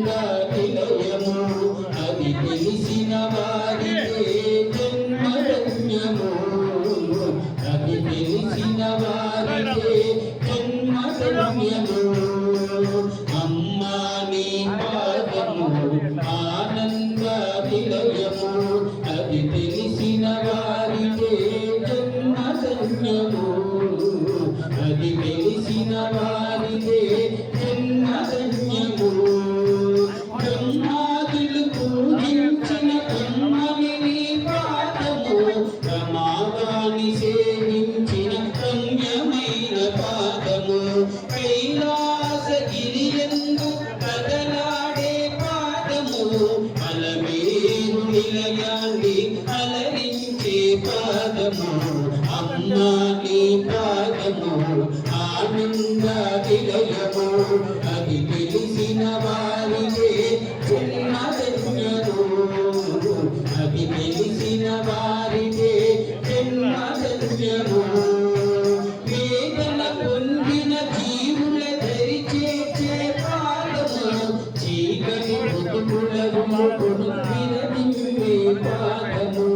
ఆనంద నిలయము అది తెలిసిన వారికే జన్మధన్యము అది తెలిసిన వారికే జన్మధన్యము అమ్మా నీ పాదము ఆనంద నిలయము అది తెలిసిన వారికే జన్మధన్యము అది తెలిసిన వారికే కైలాసగిరియందు కదలాడే పాదము అలమేరు నిలయాన్ని అలరించే పాదము. అమ్మా నీ పాదము ఆనంద విలయము అది తెలిసిన వారికే జన్మధన్యము అది తెలిసిన వారి వెంకటి ముకుంటుల పాదము